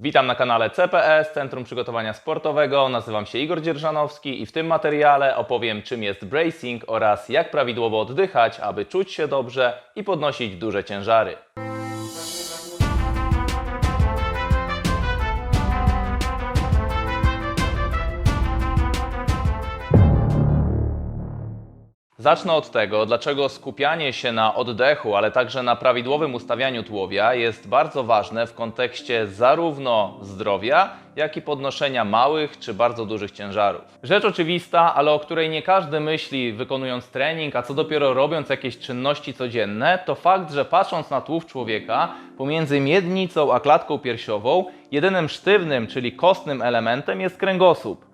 Witam na kanale CPS, Centrum Przygotowania Sportowego. Nazywam się Igor Dzierżanowski i w tym materiale opowiem, czym jest bracing oraz jak prawidłowo oddychać, aby czuć się dobrze i podnosić duże ciężary. Zacznę od tego, dlaczego skupianie się na oddechu, ale także na prawidłowym ustawianiu tułowia jest bardzo ważne w kontekście zarówno zdrowia, jak i podnoszenia małych czy bardzo dużych ciężarów. Rzecz oczywista, ale o której nie każdy myśli wykonując trening, a co dopiero robiąc jakieś czynności codzienne, to fakt, że patrząc na tułów człowieka pomiędzy miednicą a klatką piersiową, jedynym sztywnym, czyli kostnym elementem jest kręgosłup.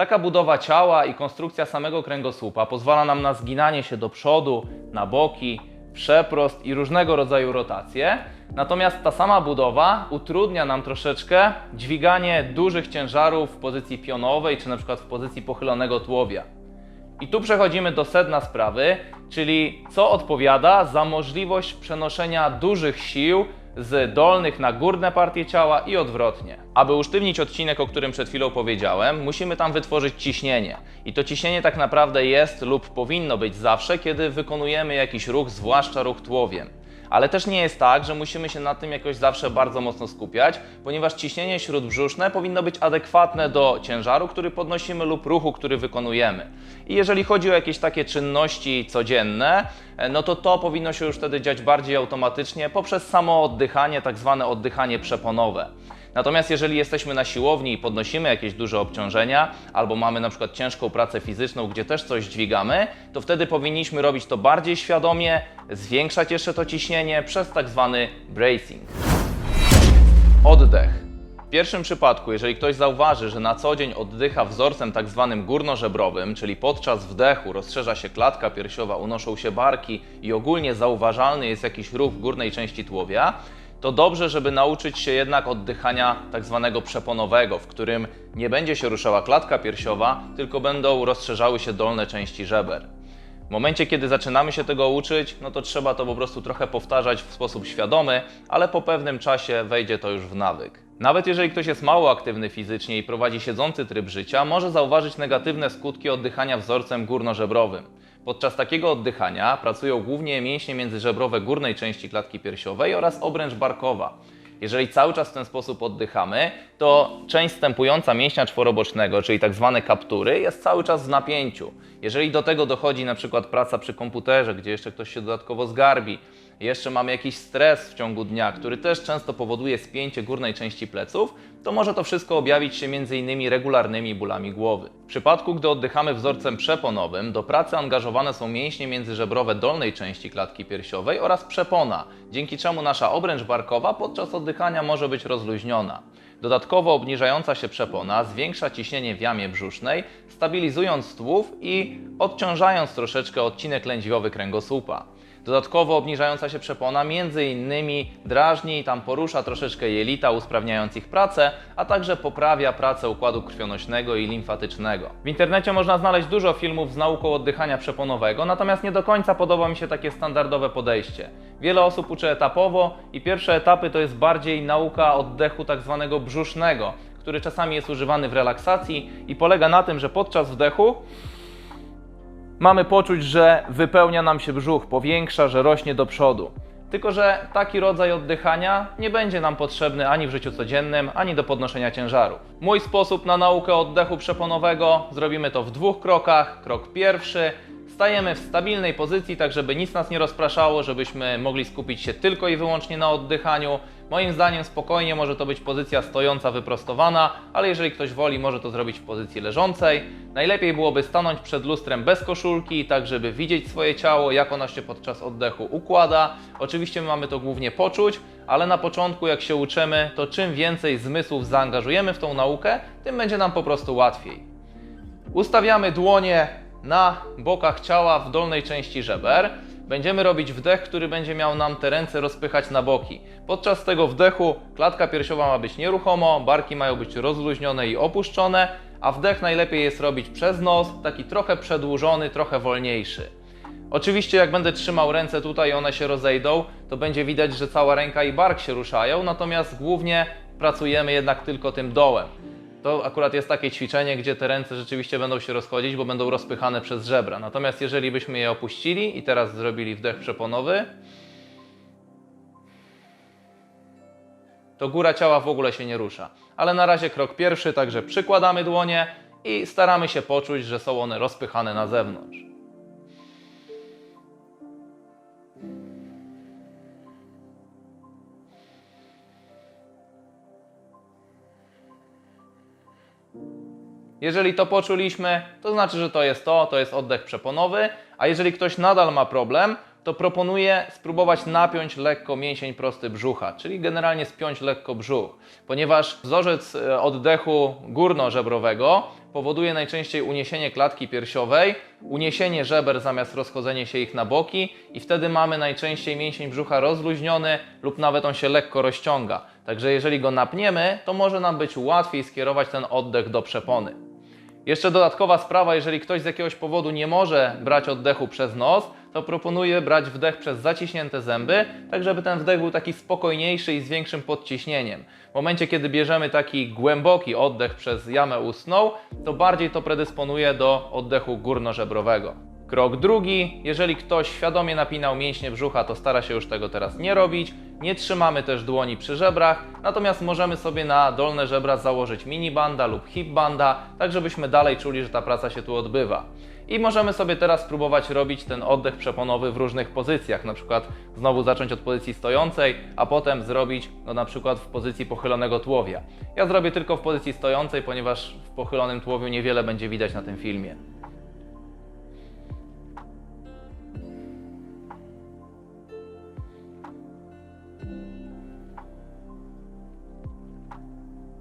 Taka budowa ciała i konstrukcja samego kręgosłupa pozwala nam na zginanie się do przodu, na boki, przeprost i różnego rodzaju rotacje. Natomiast ta sama budowa utrudnia nam troszeczkę dźwiganie dużych ciężarów w pozycji pionowej czy na przykład w pozycji pochylonego tułowia. I tu przechodzimy do sedna sprawy, czyli co odpowiada za możliwość przenoszenia dużych sił z dolnych na górne partie ciała i odwrotnie. Aby usztywnić odcinek, o którym przed chwilą powiedziałem, musimy tam wytworzyć ciśnienie. I to ciśnienie tak naprawdę jest lub powinno być zawsze, kiedy wykonujemy jakiś ruch, zwłaszcza ruch tułowiem. Ale też nie jest tak, że musimy się na tym jakoś zawsze bardzo mocno skupiać, ponieważ ciśnienie śródbrzuszne powinno być adekwatne do ciężaru, który podnosimy lub ruchu, który wykonujemy. I jeżeli chodzi o jakieś takie czynności codzienne, e, no to to powinno się już wtedy dziać bardziej automatycznie poprzez samo oddychanie, tak zwane oddychanie przeponowe. Natomiast jeżeli jesteśmy na siłowni i podnosimy jakieś duże obciążenia, albo mamy na przykład ciężką pracę fizyczną, gdzie też coś dźwigamy, to wtedy powinniśmy robić to bardziej świadomie, zwiększać jeszcze to ciśnienie przez tak zwany bracing. Oddech. W pierwszym przypadku, jeżeli ktoś zauważy, że na co dzień oddycha wzorcem tak zwanym górnożebrowym, czyli podczas wdechu rozszerza się klatka piersiowa, unoszą się barki i ogólnie zauważalny jest jakiś ruch w górnej części tułowia, to dobrze, żeby nauczyć się jednak oddychania tak zwanego przeponowego, w którym nie będzie się ruszała klatka piersiowa, tylko będą rozszerzały się dolne części żeber. W momencie, kiedy zaczynamy się tego uczyć, no to trzeba to po prostu trochę powtarzać w sposób świadomy, ale po pewnym czasie wejdzie to już w nawyk. Nawet jeżeli ktoś jest mało aktywny fizycznie i prowadzi siedzący tryb życia, może zauważyć negatywne skutki oddychania wzorcem górnożebrowym. Podczas takiego oddychania pracują głównie mięśnie międzyżebrowe górnej części klatki piersiowej oraz obręcz barkowa. Jeżeli cały czas w ten sposób oddychamy, to część stępująca mięśnia czworobocznego, czyli tak zwane kaptury, jest cały czas w napięciu. Jeżeli do tego dochodzi na przykład praca przy komputerze, gdzie jeszcze ktoś się dodatkowo zgarbi, jeszcze mamy jakiś stres w ciągu dnia, który też często powoduje spięcie górnej części pleców, to może to wszystko objawić się m.in. regularnymi bólami głowy. W przypadku, gdy oddychamy wzorcem przeponowym, do pracy angażowane są mięśnie międzyżebrowe dolnej części klatki piersiowej oraz przepona, dzięki czemu nasza obręcz barkowa podczas oddychania może być rozluźniona. Dodatkowo obniżająca się przepona zwiększa ciśnienie w jamie brzusznej, stabilizując tłów i odciążając troszeczkę odcinek lędźwiowy kręgosłupa. Dodatkowo obniżająca się przepona między innymi drażni i tam porusza troszeczkę jelita, usprawniając ich pracę, a także poprawia pracę układu krwionośnego i limfatycznego. W internecie można znaleźć dużo filmów z nauką oddychania przeponowego, natomiast nie do końca podoba mi się takie standardowe podejście. Wiele osób uczy etapowo i pierwsze etapy to jest bardziej nauka oddechu tak zwanego brzusznego, który czasami jest używany w relaksacji i polega na tym, że podczas wdechu mamy poczuć, że wypełnia nam się brzuch, powiększa, że rośnie do przodu. Tylko, że taki rodzaj oddychania nie będzie nam potrzebny ani w życiu codziennym, ani do podnoszenia ciężarów. Mój sposób na naukę oddechu przeponowego zrobimy to w dwóch krokach. Krok pierwszy. Stajemy w stabilnej pozycji, tak żeby nic nas nie rozpraszało, żebyśmy mogli skupić się tylko i wyłącznie na oddychaniu. Moim zdaniem spokojnie może to być pozycja stojąca, wyprostowana, ale jeżeli ktoś woli, może to zrobić w pozycji leżącej. Najlepiej byłoby stanąć przed lustrem bez koszulki, tak żeby widzieć swoje ciało, jak ono się podczas oddechu układa. Oczywiście my mamy to głównie poczuć, ale na początku jak się uczymy, to czym więcej zmysłów zaangażujemy w tą naukę, tym będzie nam po prostu łatwiej. Ustawiamy dłonie na bokach ciała w dolnej części żeber. Będziemy robić wdech, który będzie miał nam te ręce rozpychać na boki. Podczas tego wdechu klatka piersiowa ma być nieruchomo, barki mają być rozluźnione i opuszczone, a wdech najlepiej jest robić przez nos, taki trochę przedłużony, trochę wolniejszy. Oczywiście jak będę trzymał ręce tutaj i one się rozejdą, to będzie widać, że cała ręka i bark się ruszają, natomiast głównie pracujemy jednak tylko tym dołem. To akurat jest takie ćwiczenie, gdzie te ręce rzeczywiście będą się rozchodzić, bo będą rozpychane przez żebra. Natomiast jeżeli byśmy je opuścili i teraz zrobili wdech przeponowy, to góra ciała w ogóle się nie rusza. Ale na razie krok pierwszy, także przykładamy dłonie i staramy się poczuć, że są one rozpychane na zewnątrz. Jeżeli to poczuliśmy, to znaczy, że to jest to, to jest oddech przeponowy, a jeżeli ktoś nadal ma problem, to proponuję spróbować napiąć lekko mięsień prosty brzucha, czyli generalnie spiąć lekko brzuch, ponieważ wzorzec e, oddechu górno-żebrowego powoduje najczęściej uniesienie klatki piersiowej, uniesienie żeber zamiast rozchodzenie się ich na boki i wtedy mamy najczęściej mięsień brzucha rozluźniony lub nawet on się lekko rozciąga. Także jeżeli go napniemy, to może nam być łatwiej skierować ten oddech do przepony. Jeszcze dodatkowa sprawa, jeżeli ktoś z jakiegoś powodu nie może brać oddechu przez nos, to proponuję brać wdech przez zaciśnięte zęby, tak żeby ten wdech był taki spokojniejszy i z większym podciśnieniem. W momencie, kiedy bierzemy taki głęboki oddech przez jamę ustną, to bardziej to predysponuje do oddechu górnożebrowego. Krok drugi, jeżeli ktoś świadomie napinał mięśnie brzucha, to stara się już tego teraz nie robić. Nie trzymamy też dłoni przy żebrach, natomiast możemy sobie na dolne żebra założyć minibanda lub hipbanda, tak żebyśmy dalej czuli, że ta praca się tu odbywa. I możemy sobie teraz spróbować robić ten oddech przeponowy w różnych pozycjach, na przykład znowu zacząć od pozycji stojącej, a potem zrobić go na przykład w pozycji pochylonego tułowia. Ja zrobię tylko w pozycji stojącej, ponieważ w pochylonym tułowiu niewiele będzie widać na tym filmie.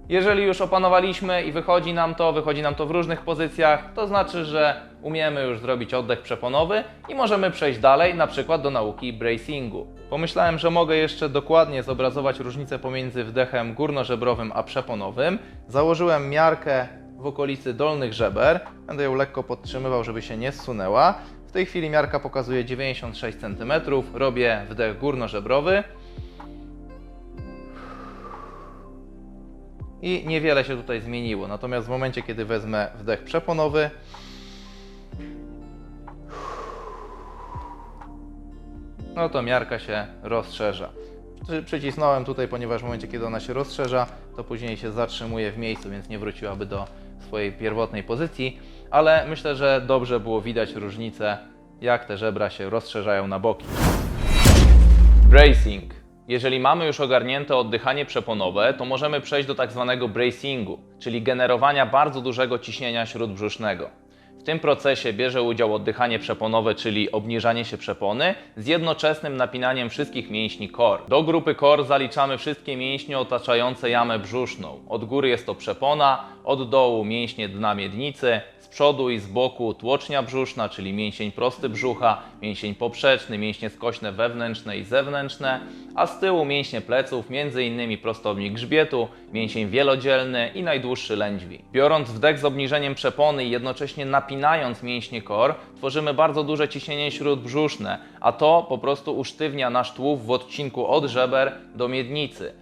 Jeżeli już opanowaliśmy i wychodzi nam to, wychodzi nam to w różnych pozycjach, to znaczy, że umiemy już zrobić oddech przeponowy i możemy przejść dalej, na przykład do nauki bracingu. Pomyślałem, że mogę jeszcze dokładnie zobrazować różnicę pomiędzy wdechem górnożebrowym a przeponowym. Założyłem miarkę w okolicy dolnych żeber. Będę ją lekko podtrzymywał, żeby się nie zsunęła. W tej chwili miarka pokazuje 96 cm. Robię wdech górnożebrowy. I niewiele się tutaj zmieniło. Natomiast w momencie, kiedy wezmę wdech przeponowy, no to miarka się rozszerza. Przy- Przycisnąłem tutaj, ponieważ w momencie, kiedy ona się rozszerza, to później się zatrzymuje w miejscu, więc nie wróciłaby do swojej pierwotnej pozycji, ale myślę, że dobrze było widać różnicę, jak te żebra się rozszerzają na boki. Bracing. Jeżeli mamy już ogarnięte oddychanie przeponowe, to możemy przejść do tak zwanego bracingu, czyli generowania bardzo dużego ciśnienia śródbrzusznego. W tym procesie bierze udział oddychanie przeponowe, czyli obniżanie się przepony z jednoczesnym napinaniem wszystkich mięśni core. Do grupy core zaliczamy wszystkie mięśnie otaczające jamę brzuszną. Od góry jest to przepona, od dołu mięśnie dna miednicy, z przodu i z boku tłocznia brzuszna, czyli mięsień prosty brzucha, mięsień poprzeczny, mięśnie skośne wewnętrzne i zewnętrzne, a z tyłu mięśnie pleców, m.in. prostownik grzbietu, mięsień wielodzielny i najdłuższy lędźwi. Biorąc wdech z obniżeniem przepony i jednocześnie napinając mięśnie kor, tworzymy bardzo duże ciśnienie śródbrzuszne, a to po prostu usztywnia nasz tułów w odcinku od żeber do miednicy.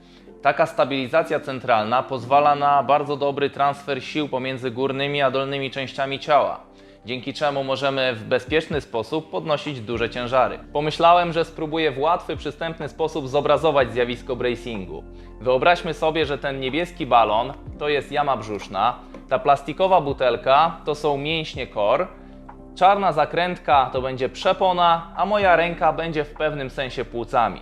Taka stabilizacja centralna pozwala na bardzo dobry transfer sił pomiędzy górnymi a dolnymi częściami ciała, dzięki czemu możemy w bezpieczny sposób podnosić duże ciężary. Pomyślałem, że spróbuję w łatwy, przystępny sposób zobrazować zjawisko bracingu. Wyobraźmy sobie, że ten niebieski balon to jest jama brzuszna, ta plastikowa butelka to są mięśnie kor, czarna zakrętka to będzie przepona, a moja ręka będzie w pewnym sensie płucami.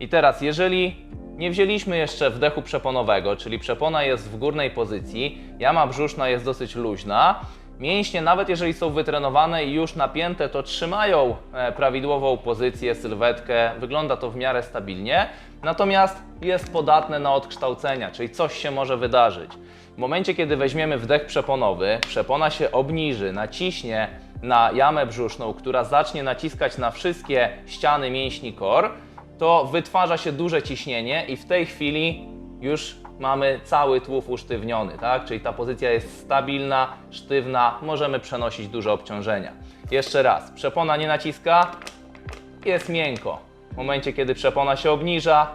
I teraz, jeżeli nie wzięliśmy jeszcze wdechu przeponowego, czyli przepona jest w górnej pozycji, jama brzuszna jest dosyć luźna, mięśnie, nawet jeżeli są wytrenowane i już napięte, to trzymają e, prawidłową pozycję, sylwetkę, wygląda to w miarę stabilnie, natomiast jest podatne na odkształcenia, czyli coś się może wydarzyć. W momencie, kiedy weźmiemy wdech przeponowy, przepona się obniży, naciśnie na jamę brzuszną, która zacznie naciskać na wszystkie ściany mięśni kor, to wytwarza się duże ciśnienie i w tej chwili już mamy cały tułów usztywniony, tak? Czyli ta pozycja jest stabilna, sztywna, możemy przenosić duże obciążenia. Jeszcze raz, przepona nie naciska, jest miękko. W momencie, kiedy przepona się obniża,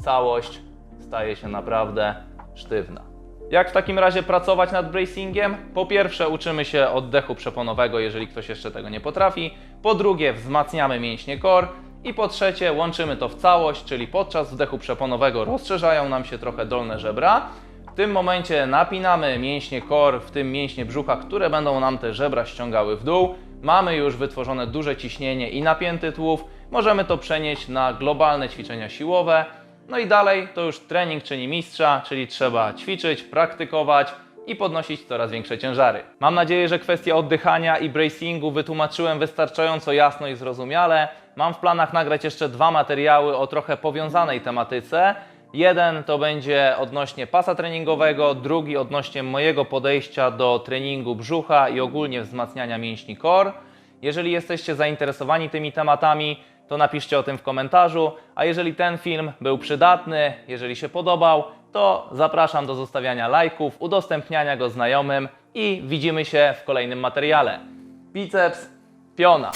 całość staje się naprawdę sztywna. Jak w takim razie pracować nad bracingiem? Po pierwsze, uczymy się oddechu przeponowego, jeżeli ktoś jeszcze tego nie potrafi. Po drugie, wzmacniamy mięśnie core. I po trzecie, łączymy to w całość, czyli podczas wdechu przeponowego rozszerzają nam się trochę dolne żebra. W tym momencie napinamy mięśnie core, w tym mięśnie brzucha, które będą nam te żebra ściągały w dół. Mamy już wytworzone duże ciśnienie i napięty tułów. Możemy to przenieść na globalne ćwiczenia siłowe. No i dalej to już trening czyni mistrza, czyli trzeba ćwiczyć, praktykować i podnosić coraz większe ciężary. Mam nadzieję, że kwestie oddychania i bracingu wytłumaczyłem wystarczająco jasno i zrozumiale. Mam w planach nagrać jeszcze dwa materiały o trochę powiązanej tematyce. Jeden to będzie odnośnie pasa treningowego, drugi odnośnie mojego podejścia do treningu brzucha i ogólnie wzmacniania mięśni core. Jeżeli jesteście zainteresowani tymi tematami, to napiszcie o tym w komentarzu. A jeżeli ten film był przydatny, jeżeli się podobał, to zapraszam do zostawiania lajków, udostępniania go znajomym i widzimy się w kolejnym materiale. Biceps, piona.